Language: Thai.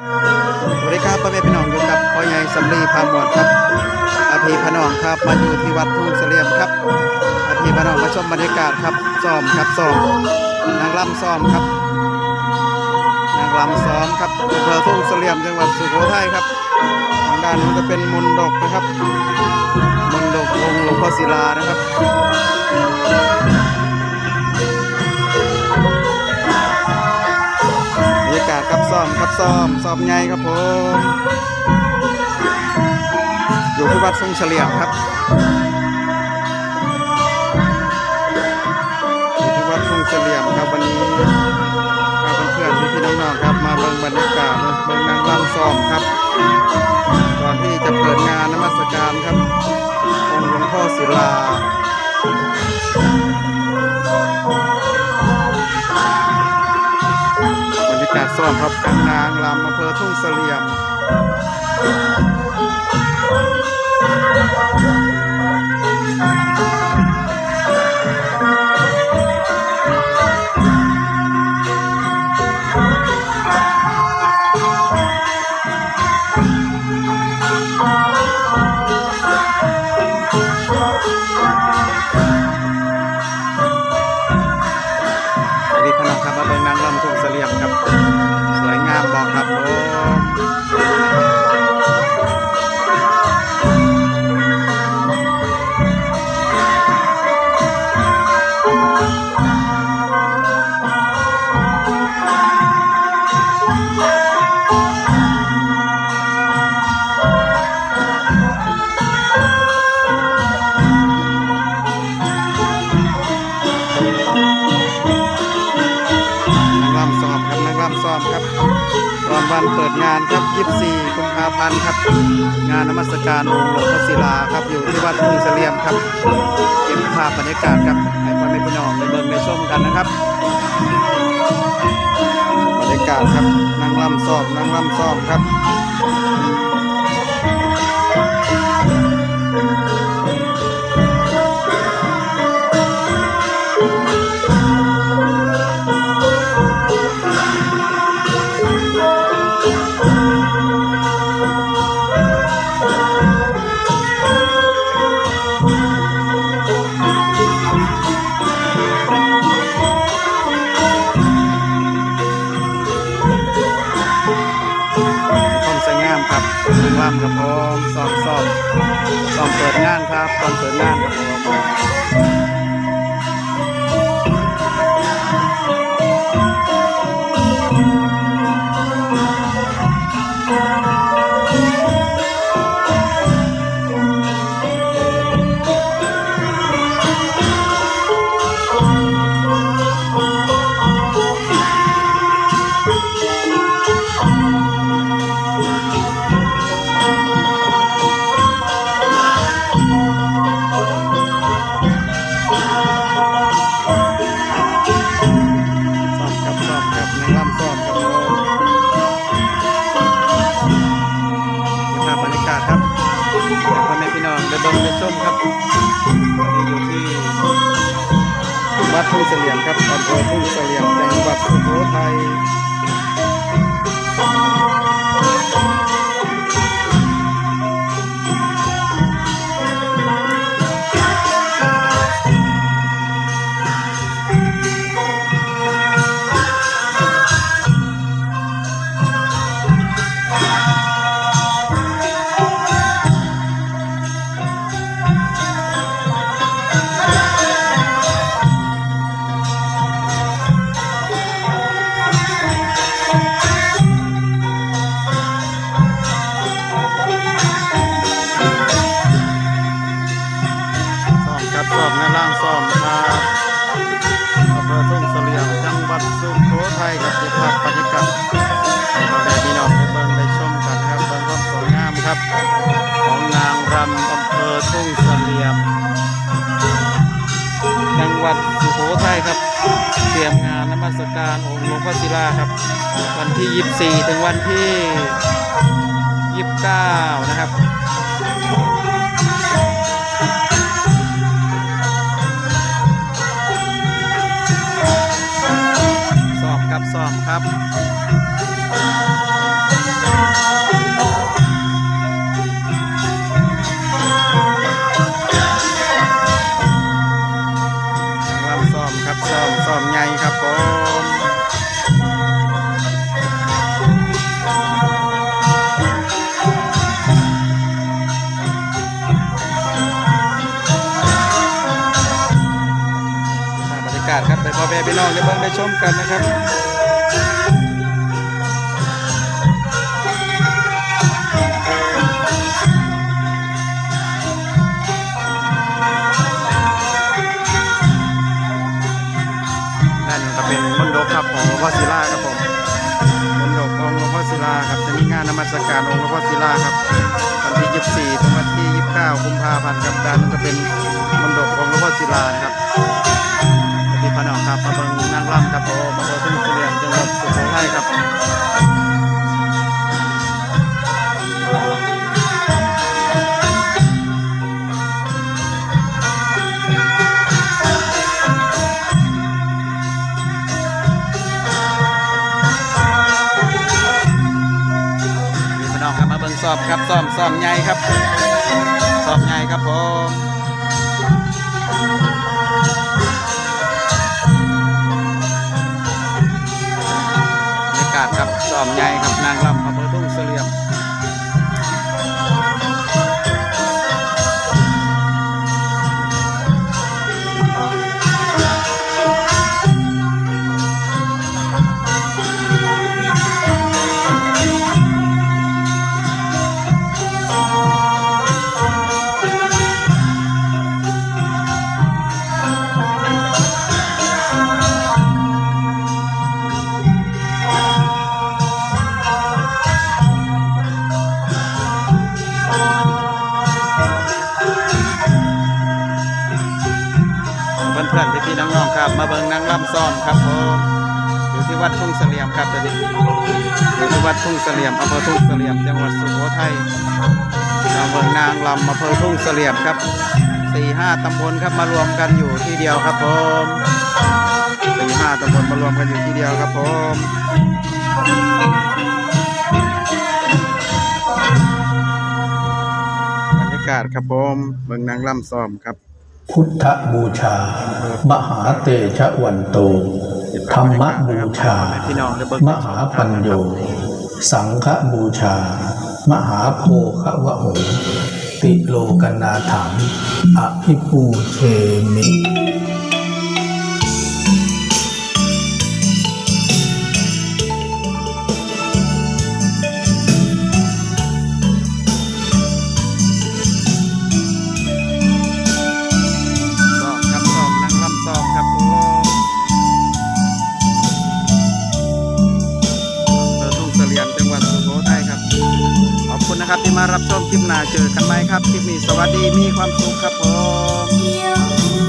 สวัสดีครับพ่อแม่พี่น้องอยู่กับพ่อใหญ่สำลีพามวดครับอาภีพน้องครับมาอยู่ที่วัดทุ่งเสลี่ยมครับอาภีพน้องมาชมบรรยากาศครับซ้อมครับซ้อมนางรำซ้อมครับนางรำซ้อมครับอำเภอทุ่งเสลี่ยมจังหวัดสุโขทัยครับทางด้านนู้นจะเป็นมนดกนะครับมนดกองค์หลวงพ่อศิลานะครับ ซ้อมครับซ้อมซ้อมไงครับผมอยู่ที่วัดทรงเฉลี่ยมครับอยู่ที่วัดทรงเฉลี่ยมครับวันนี้พาเพื่อนๆพี่ๆน้องๆครับ มาเบิ่งบรรยากาศเบิ่งนางรำซ้อมครับก่อนที่จะเปิดงานนมัสการครับองค์หลวงพ่อศิลา ซ้อมครับกันนางลำอำเภอทุ่งเสลี่ยม ตอนวันเปิดงานครับ 24 กุมภาพันธ์ครับ งานนมัสการองค์หลวงพ่อศิลาครับ อยู่ที่วัดทุ่งเสลี่ยมครับ เก็บภาพบรรยากาศครับให้พ่อแม่พี่น้องได้เบิ่งได้ชมกันนะครับ บรรยากาศครับนางรำซ้อมนางรำซ้อมครับ ทุ่งเสลี่ยมครับอำเภอทุ่งเสลี่ยมจังหวัดสุโขทัย ครับที่ภาพบรรยากาศให้พ่อแม่พี่น้องได้เบิ่งได้ชมกันนะครับเบิ่งความสวยงามครับ ของนางรำอำเภอทุ่งเสลี่ยมจังหวัดสุโขทัยครับ เตรียมงานนมัสการองค์หลวงพ่อศิลาครับ วันที่ 24 ถึงวันที่ 29 นะครับ นะครับซ่อมครับซ่อมซ่อมใหญ่ครับผมครับไปพ่อแม่พี่น้องได้เบิ่งได้ชมกันนะครับ สการองค์หลวงพ่อศิลาครับวันที่ 24ถึงวันที่ 29กุมภาพันธ์ครับด้านนั้นก็เป็นมณฑปองหลวงพ่อศิลานะครับที่พนองครับมาเบิงนางรำครับโอ้มาโอสมุทรเรียนจังหวัดสุโขทัยครับ อบครับซ้อมซ้อมใหญ่ครับซ้อมใหญ่ครับผม เพื่อนพี่พี่น้องๆครับ มาเบิ่งนางรำซ้อมครับผมอยู่ที่วัดทุ่งเสลี่ยมครับตอนนี้อยู่ที่วัดทุ่งเสลี่ยมอำเภอทุ่งเสลี่ยมจังหวัดสุโขทัยมาเบิ่งนางรำอำเภอทุ่งเสลี่ยมครับสี่ห้าตำบลครับมารวมกันอยู่ที่เดียวครับผมสี่ห้าตำบลมารวมกันอยู่ที่เดียวครับผมบรรยากาศครับผมเบิ่งนางรำซ้อมครับ พุทธบูชา มหาเตชะวันโต ธรรมบูชา มหาปัญโย สังฆบูชา มหาโพคะวะโหติโลกนาถังอภิปูเชมิ นะครับที่มารับชมคลิปหน้าเจอกันไหมครับคลิปนี้สวัสดีมีความสุขครับผม